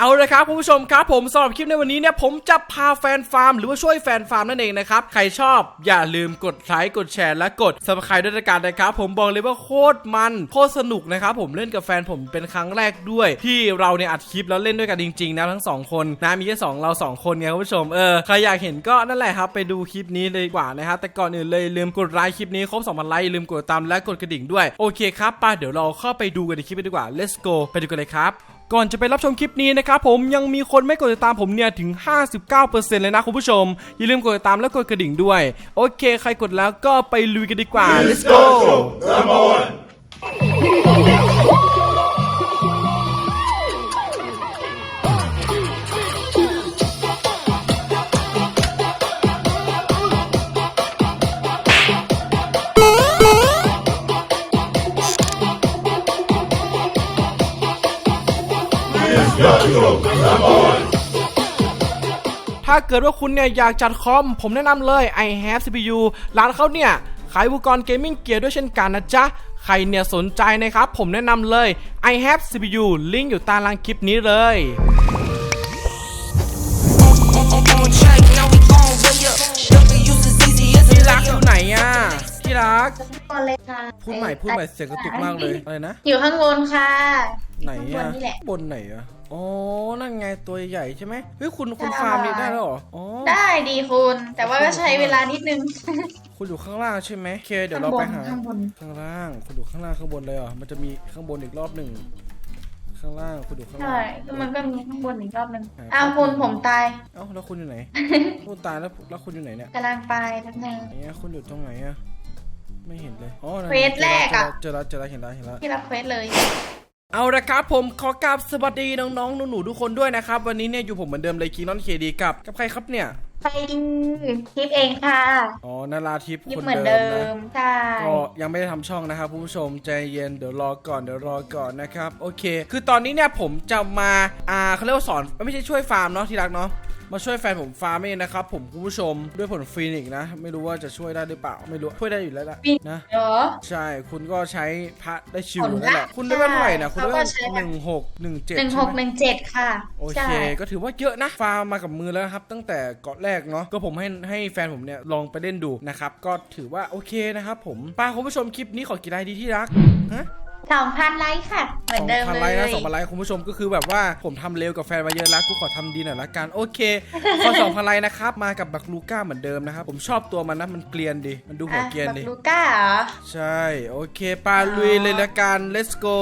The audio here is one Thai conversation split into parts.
เอาละครับคุณผู้ชมครับผมสำหรับคลิปในวันนี้เนี่ยผมจะพาแฟนฟาร์มหรือว่าช่วยแฟนฟาร์มนั่นเองนะครับ ใครชอบอย่าลืมกดไลค์กดแชร์และกด subscribe ด้วยกันนะครับ ผมบอกเลยว่าโคตรมันโคตรสนุกนะครับผมเล่นกับแฟนผมเป็นครั้งแรกด้วย ที่เราเนี่ยอัดคลิปแล้วเล่นด้วยกันจริงๆนะทั้งสองคนนะมีแค่สองเราสองคนไงคุณผู้ชมเออใครอยากเห็นก็นั่นแหละครับไปดูคลิปนี้เลยดีกว่านะฮะแต่ก่อนอื่นเลยลืมกดไลค์คลิปนี้ครบ2,000ไลค์ลืมกดตามและกดกระดิ่งด้วยโอเคครับไป้าเดี๋ยวเราเข้าไปดูกันในคลิปดีกว่า let's go ไปดูกันเลยครับ ก่อนจะไปรับชมคลิปนี้นะครับผมยังมีคนไม่กดติดตามผมเนี่ยถึง 59%เลยนะคุณผู้ชม อย่าลืมกดติดตามและกดกระดิ่งด้วย โอเค ใครกดแล้วก็ไปลุยกันดีกว่า let's go Come on! ถ้าเกิดว่าคุณเนี่ยอยากจัดคอม ผมแนะนำเลย i have CPU ร้านเขาเนี่ย ขายอุปกรณ์เกมมิ่งเกียร์ด้วยเช่นกันนะจ๊ะ ใครเนี่ยสนใจนะครับ ผมแนะนำเลย i have CPU ลิงก์อยู่ใต้ล่างคลิปนี้เลย on track, now we on way up. Don't use as easy as ที่ a รักอยู่ไหนอะที่รักก่ อนเลยค่ะพูดใหม่พูดใหม่เสียงกระตุกมากเลยอะไรนะอยู่ข้างบนค่ะไหนข้างบอะนนี่แหละบนไหนอะอ๋อ นั่นไงตัวใหญ่ใช่ไหมเฮ้ยคุณคุณใช่ฟาร์มนี่ได้แล้วเหรออ๋อได้ดีคุณ แต่ว่าก็ใช้เวลานิดนึง คุณอยู่ข้างล่างใช่ไหมโอเคเดี๋ยวเราไปหาข้างบนข้างล่าง คุณอยู่ข้างล่างข้างบนเลยเหรอมันจะมีข้างบนอีกรอบหนึ่งข้างล่างคุณอยู่ข้างใช่ล่างก็มันก็มีข้างบนอีกรอบนึงไหนอ้าวคุณผมตายเอ้าแล้วคุณอยู่ไหนคุณตายแล้วแล้วคุณอยู่ไหนเนี่ยกำลังไปทั้งนึงไหนอะคุณอยู่ตรงไหนอะ ไม่เห็นเลยอ๋อนั่นเควสแรกอะ เจอแล้วเจอแล้วเจอแล้วเห็นแล้วเห็นแล้ว ที่รับเควสเลย เอาละครับผมขอกราบสวัสดีน้องๆหนูๆทุกคนด้วยนะครับ วันนี้เนี่ยอยู่ผมเหมือนเดิมเลยคีนอนเคดีกับ กับใครครับเนี่ยไปคลิปเองค่ะอ๋อนาราทิพย์ยิบคนเหมือนเดิเดิมนะ มใช่ก็ยังไม่ได้ทำช่องนะครับคุณผู้ชมใจเย็นเดี๋ยวรอก่อนเดี๋ยวรอก่อนนะครับ โอเค คือตอนนี้เนี่ยผมจะมาอ่าเขาเรียกว่าสอนไม่ใช่ช่วยฟาร์มเนาะที่รักเนาะ มาช่วยแฟนผมฟาร์มเองนะครับผมคุณผู้ชมด้วยผลฟีนิกซ์นะ ไม่รู้ว่าจะช่วยได้หรือเปล่าไม่รู้ช่วยได้อยู่แล้วล่ะนะ เหรอ ใช่คุณก็ใช้พระได้ชิวผลนั่นแหละละคุณได้เท่าไหร่นะคุณได้เขาก็ใช้หนึ่งหกหนึ่งเจ็ดหนึ่งหกหนึ่งเจ็ดค่ะโอใช่เคก็ถือว่าเยอะนะฟาร์มมากับมือแล้วนะครับ ตั้งแต่เกาะแรกเนาะก็ผมให้ให้แฟนผมเนี่ยลองไปเล่นดูนะครับ ก็ถือว่าโอเคนะครับผมป้าคุณผู้ชมคลิปนี้ขอกี่ไลค์ดีที่รักฮะ สองพันไลค์ค่ะ เหมือนเดิมพันเลไลยค์นะสองพันไลค์คุณผู้ชมก็คือแบบว่าผมทำเร็วกับแฟนมาเยอะแล้วกูขอทำดีหน่อยละกันโอเคขอสองพันไลค์นะครับมากับบักลูก้าเหมือนเดิมนะครับผมชอบตัวมันนะมันเกลียนดีมันดูหัวอะเกลียนบักดีลูก้าเหรอใช่โอเคปาลุยเลยละกัน let's go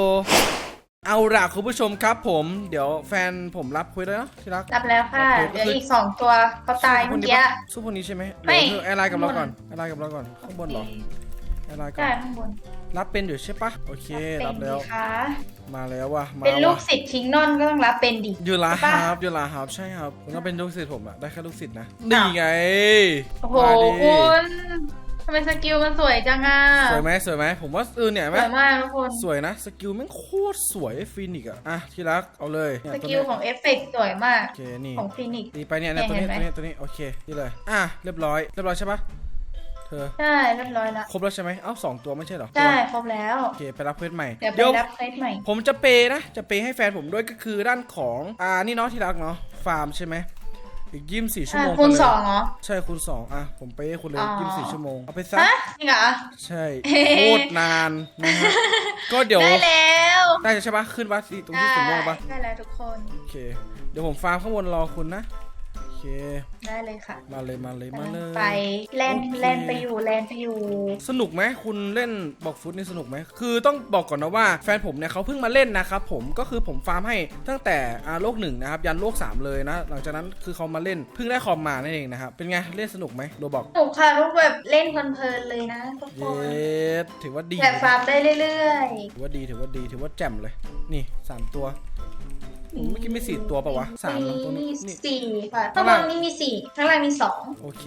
เอาล่ะคุณผู้ชมครับผม เดี๋ยวแฟนผมรับคุยแล้วเนาะที่รักรับแล้วค่ะโอเคเดี๋ยวอีกสองตัวเขาตายสู้เมื่อคนนี้กี้ปะสู้คนนี้ใช่ไหมไม่เดี๋ยวเธอแอร์ไลน์กับเราก่อนข้างบนแอร์ไลน์กับเราก่อนข้างบนเหรอแอร์ไลน์ก่อใช่นข้างบน รับเป็นอยู่ใช่ปะโอเคเป็รันบดีแล้ว ค่ะมาแล้วว่ะมาเป็นลูกว่ะศิษย์คิงนอนก็ต้องรับเป็นดิอยู่ลาใช่คปะรับอยู่ลาครับใช่ครับผมต้องเป็นลูกศิษย์ผมอะได้แค่ลูกศิษย์นะนี่ไงโอ้โหมาดิคุณทำไมสกิลมันสวยจังอะสวยไหมสวยไหมผมว่าเออเนี่ยสไหมวยมากทุกคน สวยนะสกิลแม่งโคตรสวยฟินิกอะอะที่รักเอาเลยเนี่ยสตัวกิเนี้ลยของเอฟเฟกต์สวยมาก โอเคนี่ ของฟินิกซ์ ตีไปเนี่ยเนี่ยตัวนี้เห็ตัวนไหม นี้ตัวนี้โอเคนี่เลยอะเรียบร้อยเรียบร้อยใช่ปะ เธอใช่เรียบร้อยแล้วครบแล้วใช่ไหมเอ้าสองตัวไม่ใช่เหรอใช่ครบแล้วโอเคไปรับเควสใหม่เดี๋ยวไปเดี๋ยวรับเฟสใหม่ ผมจะเปย์นะ จะเปย์ให้แฟนผมด้วยก็คือด้านของอ่านี่เนาะที่รักเนาะฟาร์มใช่ไหมอีกยี่สิบสี่ชั่วอะโมงคูณไปเลยสองเหรอใช่คูณสองอะผมเปย์ให้คุณเลยอ๋อยี่สิบสี่ชั่วโมงเอาไปซะฮะจริงเหรอใช่โคตรนานนะฮะก็เดี๋ยวได้แล้วได้ใช่ปะขึ้นปะที่ตรงที่สีม่วงปะได้แล้วทุกคนโอเคเดี๋ยวผมฟาร์มข้างบนรอคุณนะโอ เคได้เลยค่ะมาเลยมาเลยมาเลยไปแลนโอเคแลนไปอยู่แลนไปอยู่ สนุกไหมคุณเล่นบอกฟุตนี่สนุกไหมคือต้องบอกก่อนนะว่าแฟนผมเนี่ยเขาเพิ่งมาเล่นนะครับผมก็คือผมฟาร์มให้ตั้งแต่อ่าโลกหนึ่งนะครับยันโลก 3 เลยนะ หลังจากนั้นคือเขามาเล่นเพิ่งได้คอมมานั่นเองนะครับเป็นไงเล่นสนุกไหมโรบอกหนูค่ะลูกแบบเล่นเพลินๆเลยนะทุกคเยนสถือว่าดีแบบฟาร์มได้เรื่อยถือว่าดีถือว่าดีถือว่าแจ่มเลยนี่สามตัว อืมเมื่อกี้มีสี่ตัวปะวะๆสามนะตัวนี้มีนี่ สี่ค่ะข้าข้างงล่างบนนี่มีสี่ข้างล่างมีสองโอเค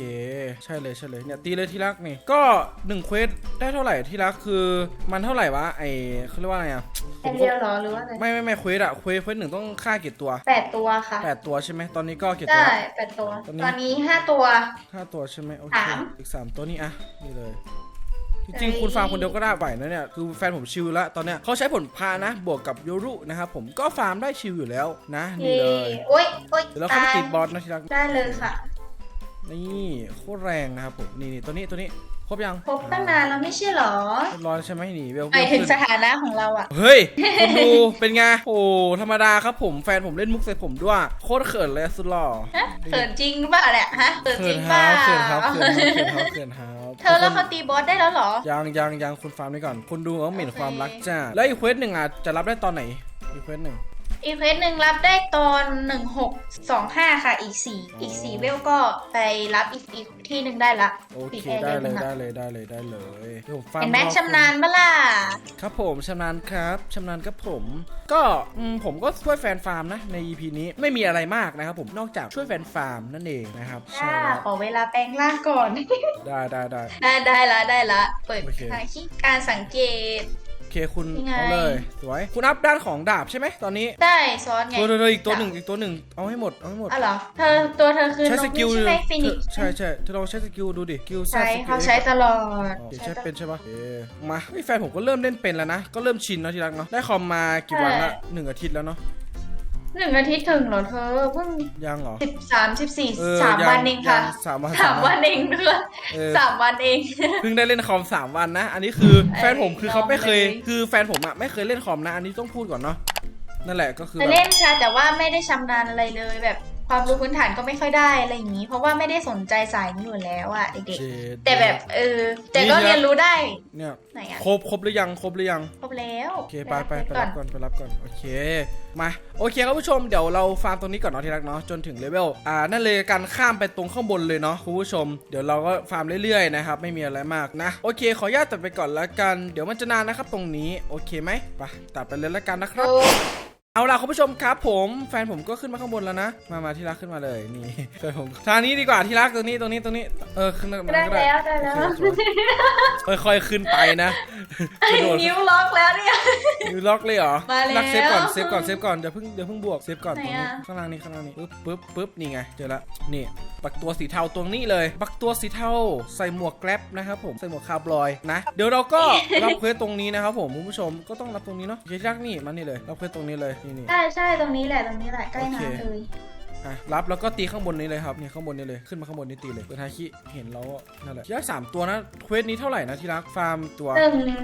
ใช่เลยใช่เลยเนี่ยตีเลยที่รักนี่ก็หนึ่งเควสได้เท่าไหร่ที่รักคือ มันเท่าไหร่วะไอเขาเรียกว่าอะไรอะผแค่มก็เดียวเหรอหรือว่าอะไรไม่ไม่ไม่เควสอะเควสเควสหนึ่งต้องฆ่ากี่ตัวแปดตัวค่ะแปดตัวใช่ไหมตอนนี้ก็กี่ตัวใช่แปดตัว ตอนนี้ ตอนนี้ห้าตัว ห้าตัวใช่ไหมโอเคสาม อีกสามตัวนี่อะนี่เลยโอเค จริงเฮ้ยๆคุณฟาร์มคนเดียวก็ได้ไหวนะเนี่ยคือแฟนผมชิลแล้วตอนเนี้ยเขาใช้ผลพานะ บวกกับโยรุนะครับผมก็ฟาร์มได้ชิลอยู่แล้วนะนี่เย้เลยโอ๊ยโอ๊ยเดี๋ยวเราเข้าไปตายติดบอสนะที่รักได้เลยค่ะ นี่โคตรแรงนะครับผมนี่นี่ตัวนี้ตัวนี้ ครบยังพบตั้งนานแล้วไม่ใช่เหรอเรียบร้อยใช่ไหมหนีเวลหมายถึงขึ้นสถานะของเราอะเฮ้ยคุณดูเป็นไงโอ้ธรรมดาครับผมแฟนผมเล่นมุกใส่ผมด้วยโคตรเขินเลยสุดหล่อฮะเขินจริงหรือเปล่าเนี่ยฮะเขินจเขิรินงคเปล่ารับเขินครับเขินครับเขินครับเขินครับเธอแล้วเขาตีบอสได้แล้วเหรอยังยังยังคุณฟาร์มนี่ก่อน คุณดูเขาเหม็นโอเคความรักจ้าแล้วอีกเควสหนึ่งอะจะรับได้ตอนไหนอีกเควสหนึ่ง อีเควสหนึ่งรับได้ตอนหนึ่งหกสองห้าค่ะ อีกสี่อีกสี่เวลก็ไปรับอีกอีกที่หนึ่งได้ละโอปิเคแอร์ได้หเลยนึ่งอะได้เลยได้เลยได้เลยดี๋ยวผมฟาร์เห็นไหมรอชำนาญปะล่ะ ครับผมชำนาญครับชำนาญครับผม ก็อืมผมก็ช่วยแฟนฟาร์มนะใน EP นี้ไม่มีอะไรมากนะครับผมนอกจากช่วยแฟนฟาร์มนั่นเองนะครับใช่จ้าแล้วขอเวลาแปลงร่างก่อน ได้ได้ได้ ได้ได้ละได้ละ เปิดโอเคทางที่การสังเกตโอเคคุณยังไง เอาเลย สวย คุณอัพด้านของดาบใช่ไหมตอนนี้ได้ซ้อนไงตัวเธออีกตัวหนึ่งอีกตัวหนึ่งเอาให้หมดเอาให้หมด อ๋อเหรอ เธอตัวเธอคือใช้นสกกิลนี่ใช่ไหมฟินิกใช่ใช่เธอลองใช้สกิลดูดิสกิลแซดใช้สกิล เขาใช้ตลอดอ๋อใช้เป็นใช่ปะเออมาเฮ้ยแฟนผมก็เริ่มเล่นเป็นแล้วนะ ก็เริ่มชินเนาะที่รักเนาะ ได้คอมมากี่วันละหนึ่งอาทิตย์แล้วเนาะ หนึ่งอาทิตย์ถึงเหรอเธอเพิ่งยังเหรอ สิบสามสิบสี่เออสามยังวันเองค่ะยังสามวันสามวันเองเพื่อนเออ สามวันเอง เพิ่งได้เล่นคอมสามวันนะ อันนี้คือแฟนผมคือเขาไม่เคย ลองเลย คือแฟนผมอะไม่เคยเล่นคอมนะ อันนี้ต้องพูดก่อนเนาะ นั่นแหละก็คือแต่แบบ เล่นค่ะ แต่ว่าไม่ได้ชำนาญอะไรเลยแบบ ความรู้พื้นฐานก็ไม่ค่อยได้อะไรอย่างนี้ เพราะว่าไม่ได้สนใจสายนี้อยู่แล้วอะเด็กเจ็ดๆแต่แบบเออ แต่ก็นี่นะเรียนรู้ได้ เนี่ยไหนอะครบครบหรือยังครบหรือยังครบแล้วโอเคไปไปไปก่อรันบก่อนไปรับก่อนโอเคมาโอเคครับผู้ชมเดี๋ยวเราฟาร์มตรงนี้ก่อนเนาะที่รักเนาะจนถึงเลเวลอ่านั่นเลยการข้ามไปตรงข้างบนเลยเนาะคุณผู้ชม เดี๋ยวเราก็ฟาร์มเรื่อยๆนะครับไม่มีอะไรมากนะโอเค ขออนุญาตตัดไปก่อนละกัน เดี๋ยวมันจะนานนะครับตรงนี้โอเคไหมไปตัดไปเลยละกันนะครับโอ้ เอาล่ะคุณผู้ชมครับผมแฟนผมก็ขึ้นมาข้างบนแล้วนะ มามาที่รักขึ้นมาเลยนี่แฟนผมทางนี้ดีกว่าที่รักตรงนี้ตรงนี้ตรงนี้เออขึ้นมาได้ก็ได้แล้วได้แล้วโอเคสวยค่อยๆขึ้นไปนะกระโดดนิ้วล็อกแล้วเนี่ยยูล็อกเลยเหรอมาแล้วรักเซฟก่อนเซฟก่อนเซฟก่อนเดี๋ยวเพิ่งเดี๋ยวเพิ่งบวกเซฟก่อนไหนตรงนี้อะข้างล่างนี่ข้างล่างนี่ปึ๊บปึ๊บปึ๊บนี่ไงเจอละนี่ปักตัวสีเทาตรงนี้เลยปักตัวสีเทาใส่หมวกแกร็บนะครับผมใส่หมวกคาร์บอยนะ เดี๋ยวเราก็รับเควสตรงนี้นะครับผมคุณผู้ชมก็ต้องรับตรงนี้เนาะเยรักนี่มันนี่เลยรับเควสตรงนี้เลยนี่นี่ ใช่ใช่ตรงนี้แหละตรงนี้แหละใกล้โอเคน้ำเลยอะรับแล้วก็ตีข้างบนนี้เลยครับนี่ข้างบนนี้เลยขึ้นมาข้างบนนี้ตีเลยเปิดฮาคิเห็นแล้วนั่นแหละที่รักสามตัวนะเควสนี้เท่าไหร่นะที่รักฟาร์มตัวหนึ่ง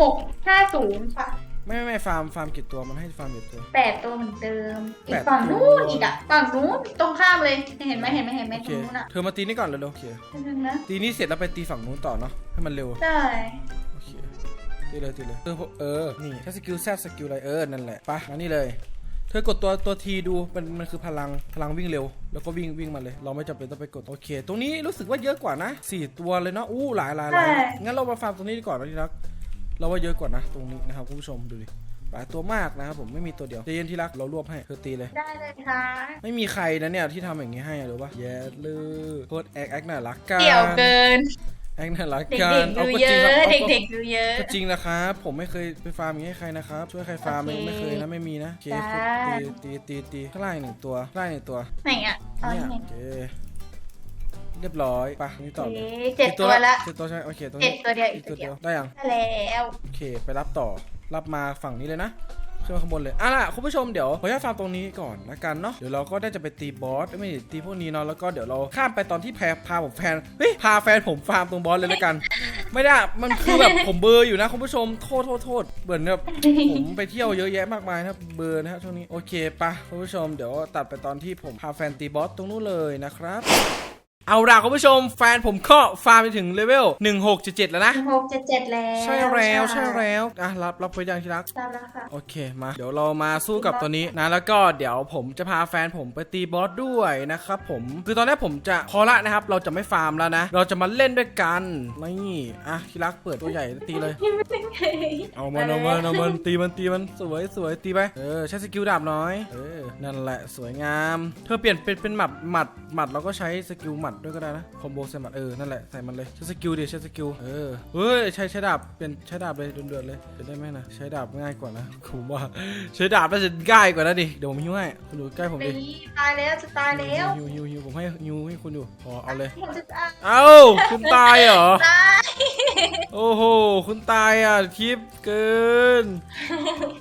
หกห้าศูนย์ค่ะไม่ไม่ไม่ฟาร์มฟาร์มกี่ตัวมันให้ฟาร์มกี่ตัวแปดตัวเหมือนเดิม อีแปกดฝั่งตัวนู้นอีกอะฝั่งนู้นตรงข้ามเลยเห็นไหมเห็นไหมเห็นไหมโอตเครงนู้นอะเธอมาตีนี่ก่อนเลยโอเคนึงนะตีนี่เสร็จแล้วไปตีฝั่งนู้นต่อเนาะให้มันเร็วได้โอเค ตีเลยตีเลยเออเออ นี่ ถ้าสกิลแซดสกิลอะไรเออ นั่นแหละไปมานี่เลย เธอกดตัวตัวทีดู มันมันคือพลังพลังวิ่งเร็ว แล้วก็วิ่งวิ่งมาเลย เราไม่จำเป็นต้องไปกด โอเค ตรงนี้รู้สึกว่าเยอะกว่านะสี่ตัวเลยเนาะ อู้หลายหลายหลายงั้นเรามาฟาร์มตรงนี้ดีกว่านะที่รัก เราว่าเยอะกว่านะ ตรงนี้นะครับคุณผู้ชมดูดิหลายตัวมากนะครับผมไม่มีตัวเดียวใจเย็นที่รักเรารวบให้เธอตีเลย ได้เลยค่ะ ไม่มีใครนะเนี่ยที่ทำอย่างนี้ให้อะหรือว่าแย่เลยโคตรแอคแอคน่ารักกันเกี่ยวเกิน แอคน่ารักเด็กันกๆเอาดูก็เยจริงอะครับเอาก็เด็กๆดูเยอะ ก็จริงนะครับผมไม่เคยไปฟาร์มอย่างนี้ให้ใครนะครับช่วยใครฟาร์มโอเคไม่เคยนะไม่มีนะโอเคจ้า ตีตีตีตีข้างล่างอีกหนึ่งตัวข้างล่างอีกหนึ่งตัวไหนอะตอนเนี่ยนี้โอเคเรียบร้อยไปนี่ต่อเลยเอ๊ะเจ็ดตัวละ เจ็ดตัวใช่ไหมโอเคตรงเจ็นี้ดตัวเดียวอีอีกกตัตัววเดีเดียยวว ได้ยังได้แล้ว โอเคไปรับต่อรับมาฝั่งนี้เลยนะ ขึ้นมาข้างบนเลยอะล่ะคุณผู้ชมเดี๋ยวขออนุญาตฟาร์มตรงนี้ก่อนละกันเนาะเดี๋ยวเราก็ได้จะไปตีบอสไม่ตีพวกนี้เนาะแล้วก็เดี๋ยวเราข้ามไปตอนที่แพรพาผมแฟนเฮ้ยพาแฟนผมฟาร์มตรงบอสเลยละกัน ไม่ได้มันคือแบบผมเบอร์อยู่นะคุณผู้ชมโทษโทษโทษเหมือนแบบผมไปเที่ยวเยอะแยะมากมายนะครับเบอร์นะครับช่วงนี้โอเคปะคุณผู้ชมเดี๋ยวตัดไปตอนที่ผมพาแฟนตีบอสตรงนู้นเลยนะครับ เอาล่ะคุณผู้ชมแฟนผมก็ฟาร์มไปถึงเลเวล 1677 แล้วนะ หกเจ็ดเจ็ดแล้วใช่แล้วใช่แล้วอะรับรับไปยังที่รักทราบแล้วค่ะ โอเคมา เดี๋ยวเรามาสู้กับตัวนี้นะ แล้วก็เดี๋ยวผมจะพาแฟนผมไปตีบอสด้วยนะครับผมคือตอนนี้ผมจะพอละนะครับ เราจะไม่ฟาร์มแล้วนะ เราจะมาเล่นด้วยกันนี่อะที่รักเปิดตัวใหญ่ตีเลยเอามันเอามันเอามันตีมันตีมันสวยสวยตีไปเออใช้สกิลดาบน้อยเออนั่นแหละสวยงาม เธอเปลี่ยนเป็นเป็นหมัดหมัดหมัดเราก็ใช้สกิลหมัดด้วยก็ได้นะคอมโบใส่หมัดเออนั่นแหละใส่มันเลยใช้สกิลดิใช้สกิลเออเฮ้ยใช้ใช้ดาบเป็นใช้ดาบเลยเดือดๆเลยเป็นได้ไหมนะใช้ดาบง่ายกว่านะผมว่าใช้ดาบน่าจะง่ายกว่านะดิเดี๋ยวผมหิวให้คุณดูใกล้ผมดินี่ตายแล้วจะตายแล้วหิวหิวหิวผมให้หิวให้คุณดูพอเอาเลยผมจะตายเอ้าคุณตายเหรอตายโอ้โห คุณตายอะทิปเกิน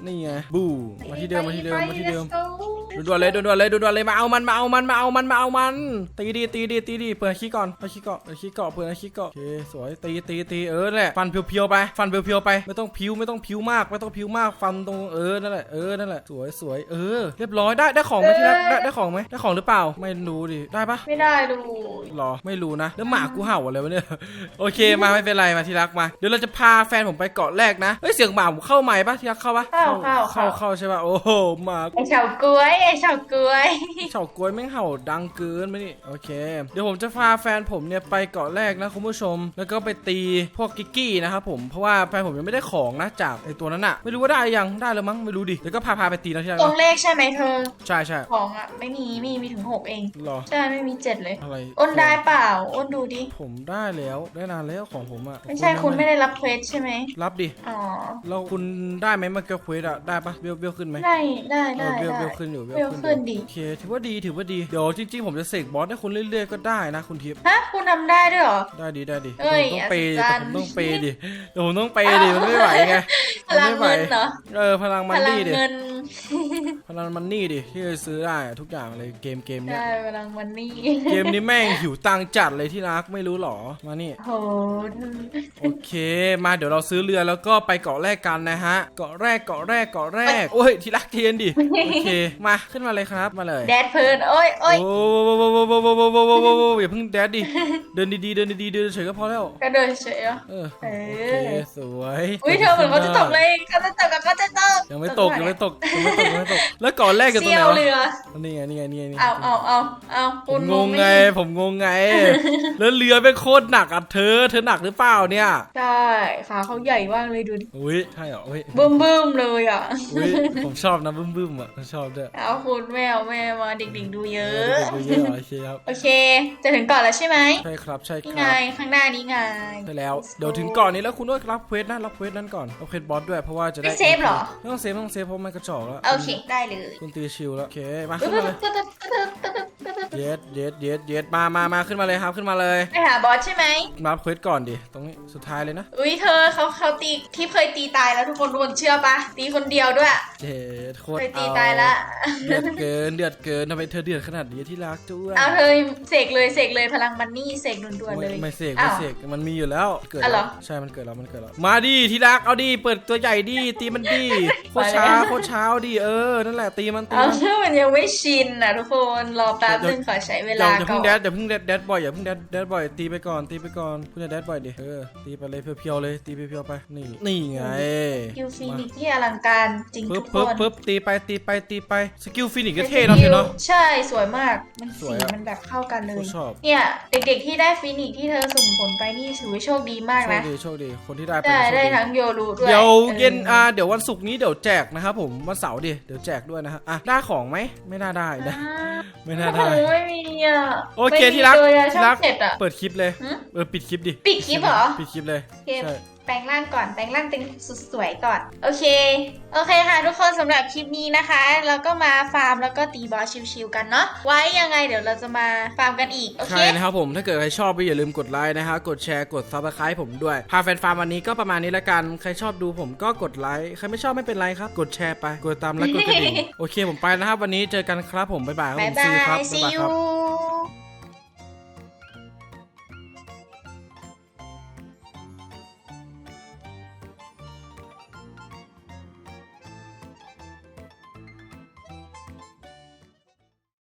นี่ไงบูมาที่เดิมมาที่เดิมมาที่เดิม ด่วนๆเลยด่วนๆเลยด่วนๆเลยมาเอามันมาเอามันมาเอามันมาเอามัน ตีดีตีดีตีดีเปิดขี้ก่อนเปิดขี้เกาะเปิดขี้เกาะเปิดขี้เกาะโอเคสวยตีตีตีเออนั่นแหละฟันเพียวๆไปฟันเพียวๆไปไม่ต้องพิ้วไม่ต้องพิ้วมากไม่ต้องพิ้วมากฟันตรงเออนั่นแหละเออนั่นแหละสวยสวยเออ เรียบร้อยได้ได้ของไหมที่รักได้ได้ของไหมได้ของหรือเปล่าไม่รู้ดิได้ปะไม่ได้ดูหรอไม่รู้นะแล้วหมากูเห่าอะไรวะเนี่ยโอเคมาไม่เป็นไรมาที่รักมาเดี๋ยวเราจะพาแฟนผมไปเกาะแรกนะเฮ้ยเสียงหมาผมเข้าใหม่ปะที่รักเข้าปะเข้าเข้าเข้าเข้าใช่ปะโอ้โหหมาไอเฉากล้วยไอเฉากล้วยเฉากล้วยแม่งเห่าดังเกินไปนี่โอเค เดี๋ยวผมจะพาแฟนผมเนี่ยไปเกาะแรกนะคุณผู้ชม แล้วก็ไปตีพวกกิกกี้นะครับผมเพราะว่าแฟนผมยังไม่ได้ของนะจากไอตัวนั้นอะไม่รู้ว่าได้ยังได้แล้วมั้งไม่รู้ดิเดี๋ยวก็พาพาไปตีนะที่รักตรงนะเลขใช่ไหมเธอ ใช่ใช่ของอะไม่มีมีมีถึงหกเองหรอ ใช่ไม่มีเจ็ดเลย อะไรอ้นได้เปล่า อ้นดูดิ ผมได้แล้วได้นานแล้วของผมอะไม่ใช่คุณไม่ได้รับเควสใช่ไหมรับดิอ๋อ แล้วคุณได้ไหมเมื่อกี้เควสอะได้ปะเบลเบลขึ้นไหมได้ได้เอได้อเบลได้เบลขึ้นอยู่เบลขึ้นดิโอเคถือว่าดีถือว่าดี เดี๋ยวจริงๆ ผมจะเสกบอสให้คุณเรื่อยๆ ก็ได้นะคุณทิพย์ฮะคุณทำได้ด้วยเหรอ ได้ดีได้ดีเอ้ยผมต้องเปย์อัศจรแต่รย์ ผมต้องเปย์ดิเดี๋ยวผมต้องเปย์ดิมันไม่ไหวไงพลังมัไม่ไหวเงินเหรอเออพลังพมันลังนี่ดิเงิน พลังมันนี่ดิที่จะซื้อได้อะทุกอย่างเลยเกมเกมเนี้ยได้พลังมันนี่เกมนี้แม่งหิวตังค์จัดเลยที่รักไม่รู้หรอ มานี่ โหโอเค มาเดี๋ยวเราซื้อเรือแล้วก็ไปเกาะแรกกันนะฮะ เกาะแรกเกาะแรกเกาะแรก โอ้ยที่รักเทียนดิ โอเค มาขึ้นมาเลยครับมาเลย แดดเพลินโอ้ยโอ้ยโอ้โหโอ้โหโอ้โหโอ้โหโอ้โหโอ้โหโอ้โหอย่าเพิ่งแดดดิ เดินดีๆเดินดีๆเดินเฉยก็พอแล้วก็เดินเฉยเหรอเออเอโออเคสวย อุ้ยเธอเหมือนเขาจะตกเลยเขาจะตกกับเขาจะตกยังไม่ตกยังไม่ตกยังไม่ตกยังไม่ตกแล้วเกาะแรกอยู่ตรงเสีไหยนววะเรือนี่ไงนี่ไงนี่ไงนี่ไงเอาเอาเอาเอาผคุณมงงไง ม่ผมงงไง แล้วเรือเป็นโคตรหนักอะเธอ เธอหนักหรือเปล่าเนี่ย ใช่ขาเขาใหญ่มากเลยดูดิอุ้ยใช่เหรออุ้ยบึ้มบึ้มๆเลยอะ อุ้ยผมชอบนะบึ้มบึ้มๆอะผมชอบด้วยเอาคุณแม่เอาแม่มาเด็กๆดูเยเออะอดูเยอะเหรอโอเคครับ โอเค จะถึงก่อนแล้วใช่ไหมใช่ครับใช่คนี่รัไงบข้างหน้านี้ไง ใช่แล้ว เดี๋ยวถึงก่อนนี้แล้วคุณก็รับเควสนะรับเควสนั้นก่อนรับเควสบอสด้วยเพราะว่าจะได้ไม่เซฟเหรอ ไม่ต้องเซฟไม่ต้องเซฟเพราะมันกระจอกแล้ว โอเคได้เลยคุณตีชิลแล้วโอเคมาตึ๊ขึ้ดนตึ๊มาดเลยตึ๊ดตึ๊ดตึ๊ดตึ๊ดตึ๊ดตึ๊ด เย็ดเย็ดเย็ดเย็ดมามามาขึ้นมาเลยครับขึ้นมาเลยไปหาบอสใช่ไหมรับเควสก่อนดิตรงนี้สุดท้ายเลยนะอุ้ยเธอเขาเขาตีที่เคยตีตายแล้วทุกคนทุกคนเชื่อปะตีคนเดียวด้วยเจ็ดโคตรเคยตีเอาตายละ เดือดเกินเดือดเกินทำไมเธอเดือดขนาดนี้ที่รักจ้วยเอาเธอเสกเลยเสกเลยพลังมันนี่เสกด่วนๆเลยไม่เสกอ้าไม่วเสกมันมีอยู่แล้วเกิดอ๋อเหรแล้อวใช่มันเกิดแล้วมันเกิดแล้วมาดิที่รักเอาดิเปิดตัวใหญ่ดิตีมันดิโคตรช้ามาแล้วโคตรเช้าดิเออนั่นแหละตีมันตีเอามันเชื่อมันยังไม่ชินอะทุกคนรอแป๊บนึงขอใช้เวอย่าลาอย่าก่เพิ่องนแดดอย่าเพิ่งแดดแดดบ่อยอย่าเพิ่งแดดแดดบ่อยตีไปก่อนตีไปก่อนคุณจะแดดบ่อยดิเออตีไปเลยเพียวๆเลยตีเพียวๆไปนี่นี่ไงคิวฟินิกซ์ที่อลังการจริงปึ๊ทุบกคปึ๊บนปึ๊บตีไปตีไปตีไปสกิลฟินิกก็เท่เนาะเธอเนาะ ใช่สวยมากมันสสีวยอะมันแบบเข้ากันเลโคยตรชอบ เนี่ย เด็กๆที่ได้ฟินิกซ์ที่เธอสุ่มผลไปนี่ถือว่าโชคดีมากโชคนะ ดีโชคดีคนที่ได้ไปได้โชค ได้ดีทั้งโยรูด้วยเดี๋ยวออเย็นอ่าเดี๋ยววันศุกร์นี้เดี๋ยวแจกนะครับผมวันเสาร์ดิเดี๋ยวแจกด้วยนะฮะอะได้ของไหมไม่น่าได้นะอ่าไม่น่าโอ้ได้โหไม่มีอะโอเคไม่มีที่รักเลยอะที่ช่อรังกเจ็ดอะ เปิดคลิปเลย หึ เออปิดคลิปดิปิดคลิปเหรอ ปิดคลิปเลยเก็บใช่ แปลงร่างก่อน แปลงร่างเป็นสุดสวยก่อน โอเค โอเคค่ะ ทุกคนสำหรับคลิปนี้นะคะ เราก็มาฟาร์มแล้วก็ตีบอสชิวๆกันเนาะ ไว้ยังไงเดี๋ยวเราจะมาฟาร์มกันอีก โอเค ใช่นะครับผม ถ้าเกิดใครชอบก็อย่าลืมกดไลค์นะฮะกดแชร์ กดซับสไครต์ผมด้วย พาแฟนฟาร์มวันนี้ก็ประมาณนี้ละกัน ใครชอบดูผมก็กดไลค์ ใครไม่ชอบไม่เป็นไรครับ กดแชร์ไป กดตามและกดกระดิ่ง โอเค ผมไปนะครับ วันนี้เจอกันครับผม บ๊ายบายครับบ๊าผยมบาซีครับยบ๊าย see บายครับ you